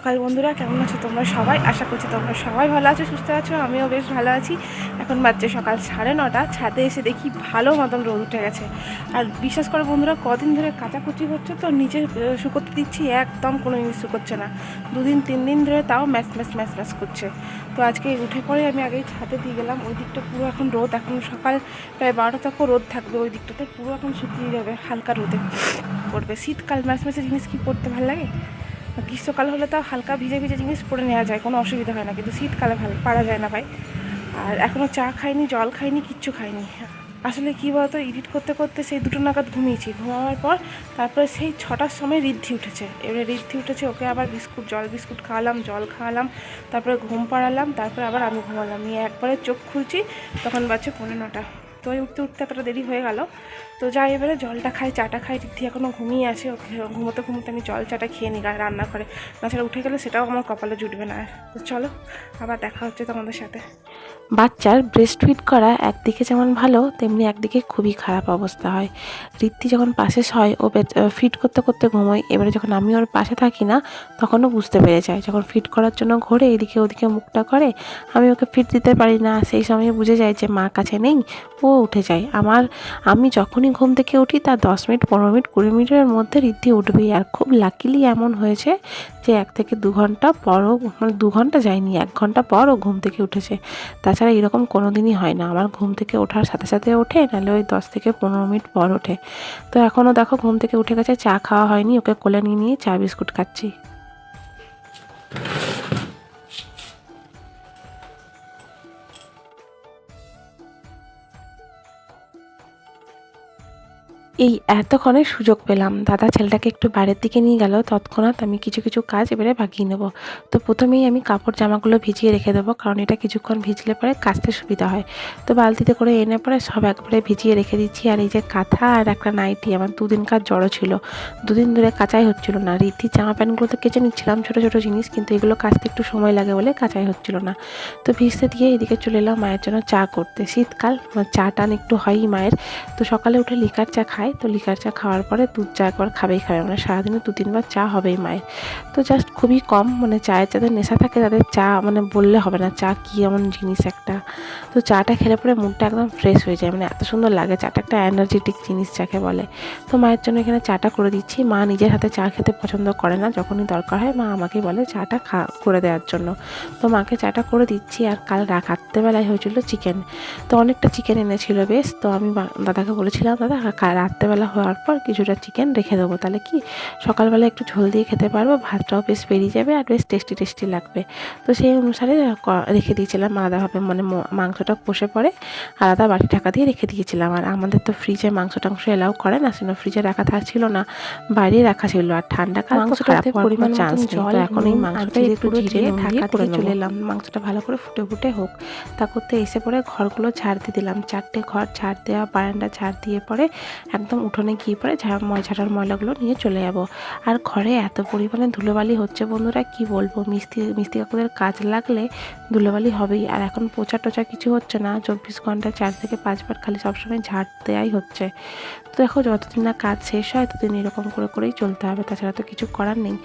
সকাল বন্ধুরা, কেমন আছো তোমরা সবাই? আশা করছি তোমরা সবাই ভালো আছো, সুস্থ আছো, আমিও বেশ ভালো আছি। এখন বাজছে সকাল সাড়ে নটা, ছাদে এসে দেখি ভালো মতন রোদ উঠে গেছে। আর বিশ্বাস করে বন্ধুরা, কদিন ধরে কাচাকুচি হচ্ছে তো, নিচে শুকোতে দিচ্ছি, একদম কোনো জিনিস শুকোচ্ছে না। দুদিন, তিন দিন ধরে তাও ম্যাচ ম্যাচ ম্যাচ ম্যাচ করছে। তো আজকে উঠে পরে আমি আগেই ছাদে দিয়ে গেলাম, ওই দিকটা পুরো এখন রোদ, এখন সকাল প্রায় বারোটা তখন রোদ থাকবে ওই দিকটাতে, পুরো এখন শুকিয়ে যাবে হালকা রোদে। পড়বে। শীতকাল ম্যাচ ম্যাচের জিনিস কি পড়তে ভালো লাগে? গ্রীষ্মকাল হলে তো হালকা ভিজে ভিজে জিনিস পরে নেওয়া যায়, কোনো অসুবিধা হয় না। কিন্তু শীতকালে ভালো, পারা যায় না ভাই। আর এখনও চা খাইনি, জল খাইনি, কিচ্ছু খাইনি। আসলে কী বলতো, এডিট করতে করতে সেই দুটো নাগাদ ঘুমিয়েছি। ঘুমাবার পর তারপরে সেই ছটার সময় রিদ্ধি উঠেছে। এবারে রিদ্ধি উঠেছে, ওকে আবার বিস্কুট, জল বিস্কুট খাওয়ালাম, জল খাওয়ালাম, তারপরে ঘুম পাড়ালাম, তারপরে আবার আমি ঘুমালাম। নিয়ে একবারে চোখ খুলছি, তখন বাজছে পৌনে নটা। তো উঠতে উঠতে এতটা দেরি হয়ে গেল। তো যাই, এবারে জলটা খাই, চাটা খাই, ঋদ্ধি এখনও ঘুমিয়ে আছে ওকে ঘুমোতে ঘুমোতে আমি জল, চাটা খেয়ে নিই রান্না করে তাছাড়া উঠে গেলে সেটাও আমার কপালে জুটবে না। তো চলো, আবার দেখা হচ্ছে তোমাদের সাথে। বাচ্চার ব্রেস্ট ফিড করা একদিকে যেমন ভালো, তেমনি একদিকে খুবই খারাপ অবস্থা হয়। ঋদ্ধি যখন পাশে হয়, ও ফিট করতে করতে ঘুমোয়। এবারে যখন আমি ওর পাশে থাকি না, তখনও বুঝতে পেরে যায়। যখন ফিট করার জন্য ঘোরে, এদিকে ওদিকে মুখটা করে, আমি ওকে ফিট দিতে পারি না। সেই সময় বুঝে যায় যে মা কাছে নেই, ও উঠে যায়। আমার, আমি যখনই ঘুম থেকে উঠি তার দশ মিনিট, পনেরো মিনিট, কুড়ি মিনিটের মধ্যে ঋদ্ধি উঠবেই। আর খুব লাকিলি এমন হয়েছে যে এক থেকে দু ঘণ্টা পরও মানে দু ঘণ্টা যায়নি, এক ঘণ্টা পর ও ঘুম থেকে উঠেছে। তাছাড়া এরকম কোনো দিনই হয় না। আমার ঘুম থেকে ওঠার সাথে সাথে ওঠে, নাহলে ওই দশ থেকে পনেরো মিনিট পর ওঠে। তো এখনও দেখো ঘুম থেকে উঠে গেছে, চা খাওয়া হয়নি, ওকে কোলে নিয়ে নিয়ে চা বিস্কুট খাচ্ছি। এই এতক্ষণে সুযোগ পেলাম। দাদা ছেলেটাকে একটু বাইরের দিকে নিয়ে গেল। তৎক্ষণাৎ আমি কিছু কিছু কাজ এবারে বাগিয়ে নেব। তো প্রথমেই আমি কাপড় জামাগুলো ভিজিয়ে রেখে দেবো, কারণ এটা কিছুক্ষণ ভিজলে পরে কাচতে সুবিধা হয়। তো বালতিতে করে এনে পরে সব একবারে ভিজিয়ে রেখে দিচ্ছি। আর এই যে কাঁথা আর একটা নাইটি, আমার দুদিনকার জড়ো ছিল। দুদিন ধরে কাচাই হচ্ছিল না। রীতি জামা প্যান্টগুলো তো কেচে নিচ্ছিলাম, ছোটো ছোটো জিনিস, কিন্তু এগুলো কাচতে একটু সময় লাগে বলে কাচাই হচ্ছিল না। তো ভিজতে দিয়ে এদিকে চলে এলাম মায়ের জন্য চা করতে। শীতকাল চা টান একটু হয়ই মায়ের। তো সকালে উঠে লিকার চা খায়। তো লিকার চা খাওয়ার পরে দুধ চা একবার খাবেই খাবে। মানে সারাদিনে দু তিনবার চা হবেই মায়ের। তো জাস্ট খুবই কম মানে চায়ের যাদের নেশা থাকে তাদের চা মানে বললে হবে না। চা কী এমন জিনিস একটা? তো চাটা খেলে পরে মুডটা একদম ফ্রেশ হয়ে যায়। মানে এত সুন্দর লাগে। চাটা একটা এনার্জেটিক জিনিস যাকে বলে। তো মায়ের জন্য এখানে চাটা করে দিচ্ছি। মা নিজের হাতে চা খেতে পছন্দ করে না। যখনই দরকার হয় মা আমাকে বলে চাটা খা, করে দেওয়ার জন্য। তো মাকে চাটা করে দিচ্ছি আর কাল রাত রাত্রেবেলায় হয়েছিল চিকেন তো অনেকটা চিকেন এনেছিল বেশ। তো আমি দাদাকে বলেছিলাম, দাদা, কা- রাত্রেবেলা হওয়ার পর কিছুটা চিকেন রেখে দেবো। তাহলে কি? সকালবেলা একটু ঝোল দিয়ে খেতে পারব ভাতটাও বেশ বেরিয়ে যাবে আর বেশ টেস্টি টেস্টি লাগবে। তো সেই অনুসারে রেখে দিয়েছিলাম আলাদাভাবে মানে মাংসটা কষে পরে আলাদা বাটি ঢাকা দিয়ে রেখে দিয়েছিলাম। আর আমাদের তো ফ্রিজে মাংস টাংস এলাও করে না সেজন্য ফ্রিজে রাখা থাকছিল না বাইরে রাখা ছিল। আর ঠান্ডা কাল খারাপ পরিমাণ চান্স জল, এখন এই মাংসটা একটু জিরে ঢাকা করে চলে চলে এলাম। মাংসটা ভালো করে ফুটে ফুটে হোক। তা করতে এসে পরে ঘরগুলো ঝাড় দিয়ে দিলাম। চারটে ঘর ঝাড় দেওয়া বারান্দা ঝাড় দিয়ে পরে একদম উঠোনে গিয়ে পরে ঝাড় ময় ঝাড়ার ময়লাগুলো নিয়ে চলে যাব। আর ঘরে এত পরিমাণে ধুলোবালি হচ্ছে বন্ধুরা, কি বলব? মিস্ত্রি মিস্ত্রি কাকুদের কাজ লাগলে ধুলোবালি হবেই। আর এখন পোচা টোচা কিছু হচ্ছে না, চব্বিশ ঘণ্টা চার থেকে পাঁচবার খালি সবসময় ঝাড় দেওয়াই হচ্ছে। তো দেখো, যতদিন না কাজ শেষ হয়, ততদিন এরকম করে করেই চলতে হবে, তাছাড়া তো কিছু করার নেই।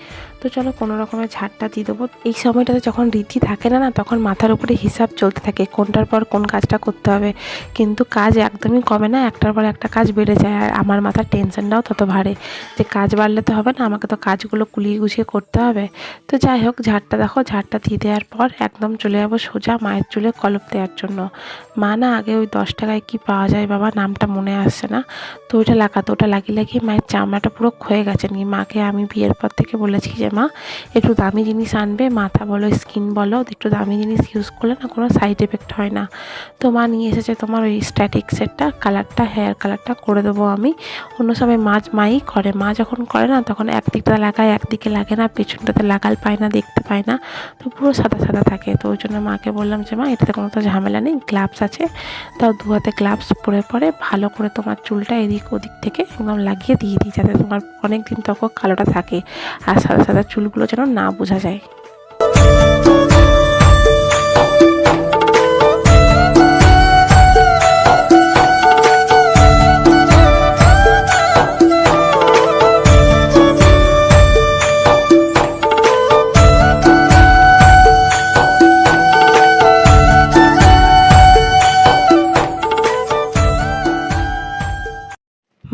তো চলো, কোনো রকমের ঝাড়টা দিয়ে দেবো। এই সময়টাতে যখন রীতি থাকে না না, তখন মাথার উপরে হিসাব চলতে থাকে কোনটার পর কোন কাজটা করতে হবে। কিন্তু কাজ একদমই কমে না, একটার পর একটা কাজ বেড়ে যায়। আর আমার মাথার টেনশনটাও তত ভারে। যে কাজ বাড়লে তো হবে না, আমাকে তো কাজগুলো কুলিয়ে গুছিয়ে করতে হবে। তো যাই হোক, ঝাড়টা দেখো, ঝাড়টা দিয়ে দেওয়ার পর একদম চলে যাব সোজা মায়ের চুলে কলপ দেওয়ার জন্য। মা না আগে ওই দশ টাকায় কি পাওয়া যায় বাবা, নামটা মনে আসছে না। তো ওইটা লাগাতো, ওটা লাগিয়ে লাগিয়ে মায়ের চামড়াটা পুরো ক্ষয়ে গেছে। নিয়ে মাকে আমি বিয়ের পর থেকে বলেছি যে, মা, একটু দামি জিনিস আনবে, মাথা বলো স্কিন বলো, একটু দামি জিনিস ইউজ করলে না কোনো সাইড এফেক্ট হয় না। তো মা নিয়ে এসেছে তোমার ওই স্ট্যাটিক সেটটা কালারটা হেয়ার কালারটা করে দেবো আমি। অন্য সময় মাছ মাই করে। মা যখন করে না, তখন একদিকটা লাগায়, একদিকে লাগে না, পেছনটাতে লাগাল পায় না, দেখতে পায় না। তো পুরো সাদা সাদা থাকে। তো ওই জন্য মাকে বললাম যে, মা, এটাতে কোনো তো ঝামেলা নেই গ্লাভস আছে। তাও দু হাতে গ্লাভস পরে পরে ভালো করে তোমার চুলটা এদিক ওদিক থেকে একদম লাগিয়ে দিয়ে দিই, যাতে তোমার অনেক দিন তখন কালোটা থাকে। আর সাদা সাদা চুলগুলো যেন না বোঝা যায়।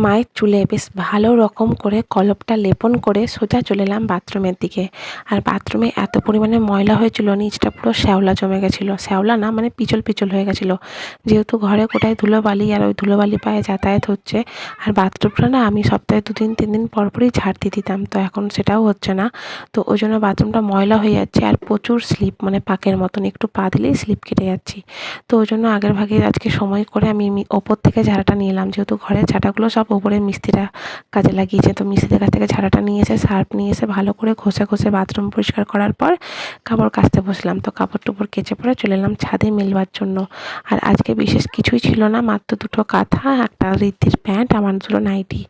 মাথায় চুলে বেশ ভালো রকম করে কলপটা লেপন করে সোজা চলে এলাম বাথরুমের দিকে। আর বাথরুমে এত পরিমাণে ময়লা হয়েছিল, নিচটা পুরো শ্যাওলা জমে গেছিল। শ্যাওলা না মানে পিচল পিচল হয়ে গেছিল। যেহেতু ঘরে কোটায় ধুলোবালি আর ওই ধুলোবালি পায়ে যাতায়াত হচ্ছে, আর বাথরুমটা না আমি সপ্তাহে দুদিন তিন দিন পর পরই ঝাড় দিয়ে দিতাম, তো এখন সেটাও হচ্ছে না। তো ওই জন্য বাথরুমটা ময়লা হয়ে যাচ্ছে আর প্রচুর স্লিপ মানে পাকের মতন, একটু পা দিলেই স্লিপ কেটে যাচ্ছি। তো ওই জন্য আগের ভাগে আজকে সময় করে আমি ওপর থেকে ঝাড়াটা নিয়ে এলাম, যেহেতু ঘরের ঝাঁটাগুলো সব ওপরে মিস্ত্রিরা কাজে লাগিয়েছে। তো মিস্ত্রিদের কাছ থেকে ঝাড়াটা নিয়ে এসে সার্ফ নিয়ে এসে ভালো করে ঘষে ঘষে বাথরুম পরিষ্কার করার পর কাপড় কাচতে বসলাম। তো কাপড় টুপড় কেচে পরে চলে এলাম ছাদে মেলবার জন্য। আর আজকে বিশেষ কিছুই ছিল না, মাত্র দুটো কাঁথা, একটা ঋদ্ধির প্যান্ট আমার দুটো নাইটি,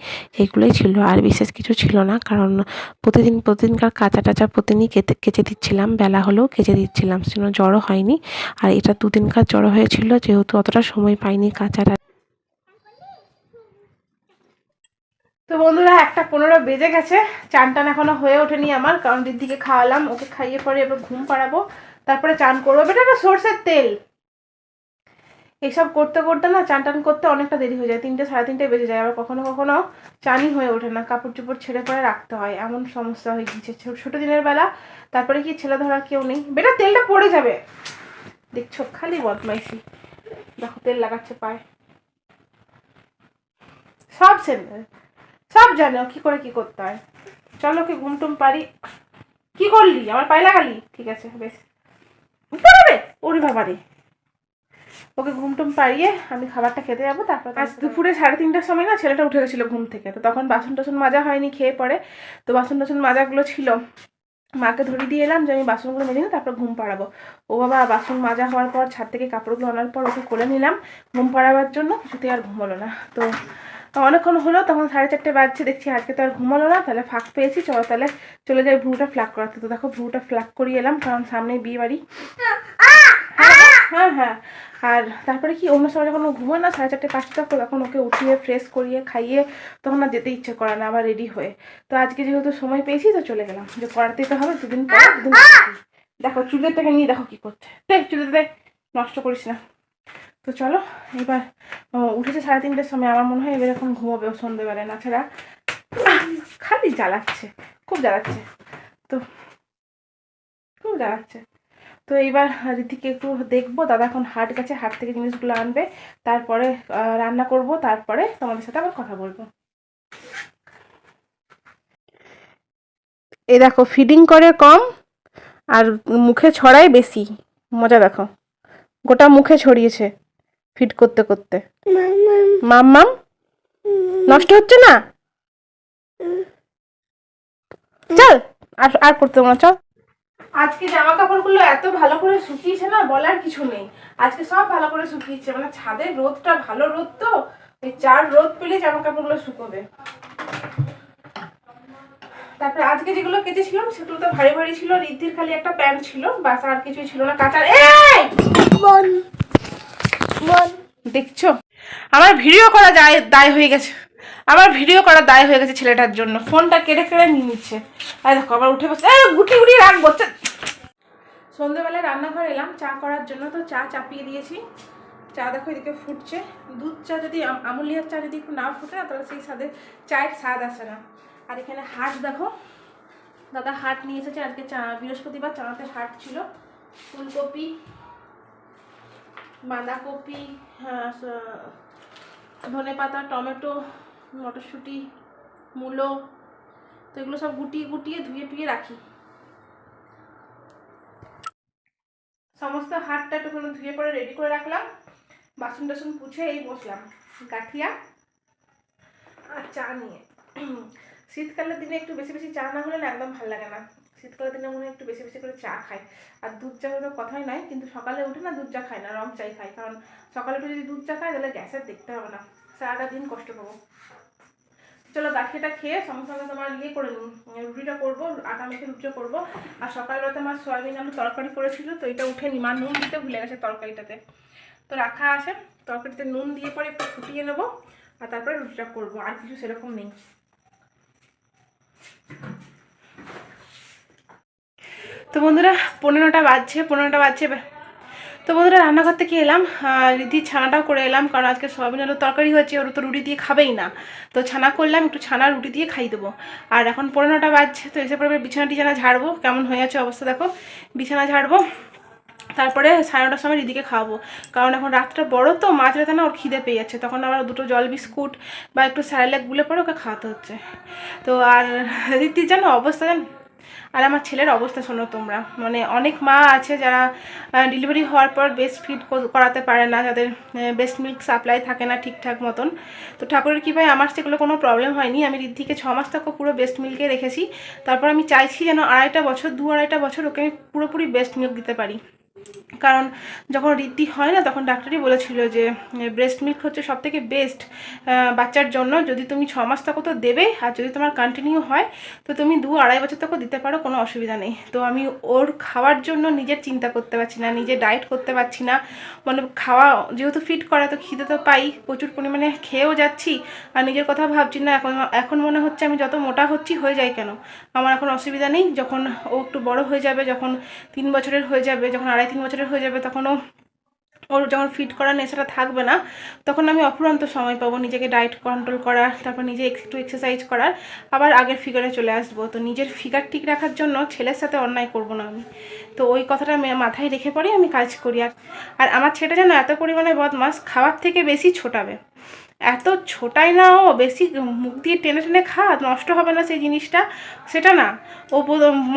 এগুলোই ছিল। আর বিশেষ কিছু ছিল না, কারণ প্রতিদিন, প্রতিদিনকার কাঁচা টাচা প্রতিদিনই কেটে কেচে দিচ্ছিলাম, বেলা হলেও কেচে দিচ্ছিলাম, সেজন্য জড়ো হয়নি। আর এটা দুদিনকার জড়ো হয়েছিল, যেহেতু অতটা সময় পাইনি কাঁচাটা তো বন্ধুরা, একটা পনেরো বেজে গেছে। চান টান এখনও হয়ে ওঠেনি আমার, কারণ দিদিকে খাওয়ালাম, ওকে খাইয়ে পরে এবার ঘুম পাড়াবো। তারপরে চান করব। বেটা, এটা সর্ষের তেল। এইসব করতে করতে না চান টান করতে অনেকটা দেরি হয়ে যায়। তিনটে, সাড়ে তিনটে বেজে যায়। আবার কখনো কখনো চানই হয়ে ওঠে না। কাপড় চোপড় ছেড়ে পরে রাখতে হয়। এমন সমস্যা হয়ে গিয়েছে। ছোট দিনের বেলা। তারপরে কি ছেলে ধরার কেউ নেই। বেটা, তেলটা পড়ে যাবে। দেখছ, খালি বদমাইশি। দেখো, তেল লাগাচ্ছে পায়ে। সব সেন্টার সব জানে ও কি করে কি করতে হয়। চলো কি ঘুম টুম পারি কি করলি? আমার পায়ে লাগালি? ঠিক আছে বেশ। পারবে ওরে বাবা রে ওকে ঘুম টুম পাড়িয়ে আমি খাবারটা খেতে যাব তারপর আজ দুপুরে সাড়ে তিনটার সময় না ছেলেটা উঠে গেছিল ঘুম থেকে তো তখন বাসন টাসন মাজা হয়নি খেয়ে পরে তো বাসন টাসন মাজাগুলো ছিল। মাকে ধরিয়ে দিয়ে এলাম যে আমি বাসনগুলো মেজে নিই তারপর ঘুম পাড়াবো। ও বাবা বাসন মাজা হওয়ার পর ছাদ থেকে কাপড়গুলো আনার পর ওকে করে নিলাম। ঘুম পাড়াবার জন্য কিছুতে আর ঘুমোলো না। তো তো অনেকক্ষণ হলো, তখন সাড়ে চারটে বাজছে, দেখছি আজকে তো আর ঘুমালো না, তাহলে ফাঁক পেয়েছি, চলো তাহলে চলে যাই ভ্রুটা ফ্ল্যাক করাতে। তো দেখো ভ্রুটা ফ্ল্যাক করিয়ে এলাম, কারণ সামনে বিয়ে বাড়ি। হ্যাঁ হ্যাঁ আর তারপরে কি, অন্য সময় যখন ঘুমোয় না, সাড়ে চারটে পাঁচটা তখন ওকে উঠিয়ে ফ্রেশ করিয়ে, খাইয়ে, তখন আর যেতে ইচ্ছে করে না, আবার রেডি হয়ে। তো আজকে যেহেতু সময় পেয়েছি, তো চলে গেলাম। যে করাতেই তো হবে, দুদিন পর, দুদিন দেখো, চুলের থেকে নিয়ে দেখো কি করছে। দেখ চুলে দেখ নষ্ট করিস না। তো চলো, এবার উঠেছে সাড়ে তিনটের সময়, আমার মনে হয় এবার এখন ঘুমোবে সন্ধ্যেবেলায় না ছাড়া খালি জ্বালাচ্ছে, খুব জ্বালাচ্ছে, তো খুব জ্বালাচ্ছে। তো এইবার রীতিকে একটু দেখব, দাদা এখন হাট গেছে, হাট থেকে জিনিসগুলো আনবে, তারপরে রান্না করব, তারপরে তোমাদের সাথে আবার কথা বলব। এই দেখো ফিডিং করে কম, আর মুখে ছড়ায় বেশি, মজা দেখো, গোটা মুখে ছড়িয়েছে। ফিট করতে করতে। মাম মাম। নষ্ট হচ্ছে না? চল আর আর করতে না চল। আজকে জামা কাপড়গুলো এত ভালো করে শুকিয়েছে না বলার কিছু নেই। আজকে সব ভালো করে শুকিয়েছে মানে ছাদের রোদটা ভালো রোদ তো ওই চার রোদ পেলে জামা কাপড়গুলো শুকোবে। তারপরে আজকে যেগুলো কেচেছিলাম সেগুলো তো ভারী ভারী ছিল রিদ্ধির খালি একটা প্যান্ট ছিল বাস আর কিছুই ছিল না কাঁচার এই! দেখছ? আমার ভিডিও করা যায়, দায় হয়ে গেছে। আমার ভিডিও করা দায় হয়ে গেছে ছেলেটার জন্য। ফোনটা কেড়ে কেড়ে নিয়ে নিচ্ছে। আর দেখো, আবার উঠে বসে গুটি গুটি রাখব সন্ধ্যেবেলায় রান্নাঘর এলাম, চা করার জন্য, তো চা চাপিয়ে দিয়েছি। চা দেখো এদিকে ফুটছে। দুধ চা যদি আমুলিয়ার চা যদি একটু না ফুটে না, তাহলে সেই স্বাদের চায়ের স্বাদ আসে না। আর এখানে হাট দেখো। দাদা হাট নিয়ে এসেছে। আজকে চা বৃহস্পতিবার চানাতে হাট ছিল। ফুলকপি বাঁধাকপি হ্যাঁ ধনে পাতা টমেটো, মটরশুঁটি, মূলো, তো এগুলো সব গুটিয়ে গুটিয়ে ধুয়ে টুয়ে রাখি। সমস্ত হাতটা একটু ধুয়ে পরে রেডি করে রাখলাম। বাসন টাসন পুছে এই বসলাম, গাঠিয়া আর চা নিয়ে। শীতকালের দিনে একটু বেশি বেশি চা না হলে না একদম ভালো লাগে না। শীতকালের দিনে মনে হয় একটু বেশি বেশি করে চা খাই আর দুধ চা তো কথাই নয় কিন্তু সকালে উঠে না দুধ চা খাই না, রং চাই খাই কারণ সকালে উঠে যদি দুধ চা খাই তাহলে গ্যাসের দেখতে হবে না। সারাটা দিন কষ্ট পাবো। চলো গাঠিটা খেয়ে সঙ্গে সঙ্গে তোমার ইয়ে করে রুটিটা করব, আটা মেখে রুটিটা করব। আর সকালবেলাতে আমার সয়াবিন আলু তরকারি করেছিল, তো এটা উঠে নি মা নুন দিতে ভুলে গেছে তরকারিটাতে। তো রাখা আছে, তরকারিতে নুন দিয়ে পরে একটু ফুটিয়ে নেব। আর তারপরে রুটিটা করব, আর কিছু সেরকম নেই। তো বন্ধুরা, পনেরোটা বাজছে পনেরোটা বাজছে। তো বন্ধুরা রান্নাঘর থেকে এলাম? রিধির ছানাটাও করে এলাম, কারণ আজকে সয়াবিন আলুর তরকারি হয়েছে, ওর তো রুটি দিয়ে খাবেই না। তো ছানা করলাম, একটু ছানা রুটি দিয়ে খাই দেবো। আর এখন পনেরো নটা বাজছে, তো এসে পরে বিছানা টিছানা ঝাড়বো। কেমন হয়ে আছে অবস্থা দেখো, বিছানা ঝাড়বো। তারপরে সাড়ে নটার সময় রিদিকে খাওয়াবো। কারণ এখন রাতটা বড় তো, মাঝ রাতে না ওর খিদে পেয়ে যাচ্ছে। তখন আবার দুটো জল বিস্কুট বা একটু স্যারেলাক গুলে পরে ওকে খাওয়াতে হচ্ছে। তো আর রীতির জানো অবস্থা জানো? আর আমার ছেলের অবস্থা শোনো তোমরা। মানে অনেক মা আছে যারা ডেলিভারি হওয়ার পর বেস্ট ফিড করাতে পারে না, যাদের বেস্ট মিল্ক সাপ্লাই থাকে না ঠিকঠাক মতন। তো ঠাকুরের কী ভাই আমার সেগুলো কোনো প্রবলেম হয়নি। আমি ঋদ্ধিকে ছ মাস তাকে পুরো বেস্ট মিল্কে রেখেছি। তারপর আমি চাইছি যেন আড়াইটা বছর, দু আড়াইটা বছর ওকে আমি পুরোপুরি বেস্ট মিল্ক দিতে পারি। কারণ যখন ঋদ্ধি হয় না, তখন ডাক্তারই বলেছিল যে ব্রেস্ট মিল্ক হচ্ছে সব থেকে বেস্ট বাচ্চার জন্য। যদি তুমি ছ মাস তক তো দেবে, আর যদি তোমার কন্টিনিউ হয়, তো তুমি দু আড়াই বছর তক দিতে পারো, কোনো অসুবিধা নেই। তো আমি ওর খাওয়ার জন্য নিজের চিন্তা করতে পারছি না, নিজে ডায়েট করতে পারছি না। মানে খাওয়া যেহেতু ফিট করা, তো খিদে তো পাই, প্রচুর পরিমাণে খেয়েও যাচ্ছি। আর নিজের কথা ভাবছি না, এখন এখন মনে হচ্ছে আমি যত মোটা হচ্ছি, হয়ে যায় কেন? আমার এখন অসুবিধা নেই, যখন ও একটু বড় হয়ে যাবে, যখন তিন বছরের হয়ে যাবে, যখন আড়াই তিন বছরের হয়ে যাবে তখনও ওর যখন ফিট করার নেশাটা থাকবে না, তখন আমি অফুরন্ত সময় পাবো। নিজেকে ডায়েট কন্ট্রোল করার তারপর নিজে একটু এক্সারসাইজ করার আবার আগের ফিগারে চলে আসব। তো নিজের ফিগার ঠিক রাখার জন্য ছেলের সাথে অন্যায় করব না আমি। তো ওই কথাটা মাথায় রেখে পরেই আমি কাজ করি। আর আমার ছেলেটা যেন এত পরিমাণে বদমাস খাওয়ার থেকে বেশি ছোটাবে। এত ছোটাই না ও, বেশি মুখ দিয়ে টেনে টেনে খা, নষ্ট হবে না সেই জিনিসটা। সেটা না। ও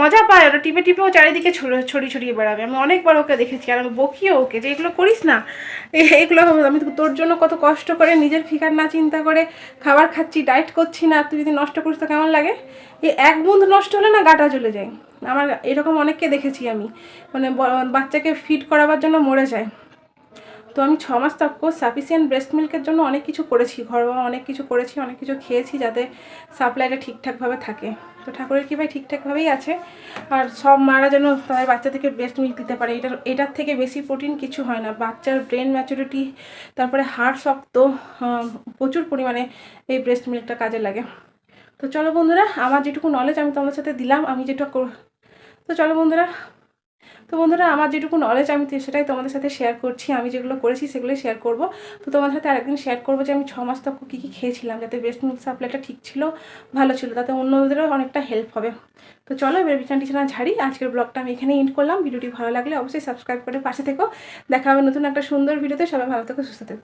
মজা পায়, ওটা টিপে টিপে ও চারিদিকে ছড়িয়ে ছড়িয়ে বেড়াবে। আমি অনেকবার ওকে দেখেছি, আর আমি বকিও ওকে যে, এগুলো করিস না। এগুলো আমি তোর জন্য কত কষ্ট করে নিজের ফিগার না চিন্তা করে খাবার খাচ্ছি, ডায়েট করছি না, তুই যদি নষ্ট করিস তো কেমন লাগে? এই এক বুঁদ নষ্ট হলে না গাটা চলে যায়। আমার এরকম অনেককে দেখেছি আমি। মানে বাচ্চাকে ফিট করাবার জন্য মরে যায়। তো আমি ছ মাস তক সাফিসিয়েন্ট ব্রেস্ট মিল্কের জন্য অনেক কিছু করেছি, ঘরোয়া অনেক কিছু করেছি, অনেক কিছু খেয়েছি যাতে সাপ্লাইটা ঠিকঠাকভাবে থাকে। তো ঠাকুরের কৃপায় ঠিকঠাকভাবেই আছে। আর সব মারা যেন তাদের বাচ্চা থেকে ব্রেস্ট মিল্ক দিতে পারে। এটার এটার থেকে বেশি প্রোটিন কিছু হয় না। বাচ্চার ব্রেন ম্যাচুরিটি তারপরে হাড় শক্ত প্রচুর পরিমাণে এই ব্রেস্ট মিল্কটা কাজে লাগে। তো চলো বন্ধুরা, আমার যেটুকু নলেজ আমি তোমাদের সাথে দিলাম, আমি যেটা তো চলো বন্ধুরা তো বন্ধুরা, আমার যেটুকু নলেজ আমি সেটাই তোমাদের সাথে শেয়ার করছি। আমি যেগুলো করেছি সেগুলোই শেয়ার করব। তো তোমাদের সাথে আরেকদিন শেয়ার করব যে আমি ছ মাস তক কী কী খেয়েছিলাম যাতে ব্রেস্ট মিল্ক সাপ্লাইটা ঠিক ছিল, ভালো ছিল, তাতে অন্যদেরও অনেকটা হেল্প হবে। তো চলো এবার বিছানা টিছানা ঝাড়ি। আজকের ব্লগটা আমি এখানেই এন্ড করলাম। ভিডিওটি ভালো লাগলে অবশ্যই সাবস্ক্রাইব করে পাশে থেকো। দেখা হবে নতুন একটা সুন্দর ভিডিওতে সবাই ভালো থেকো, সুস্থ থেকো।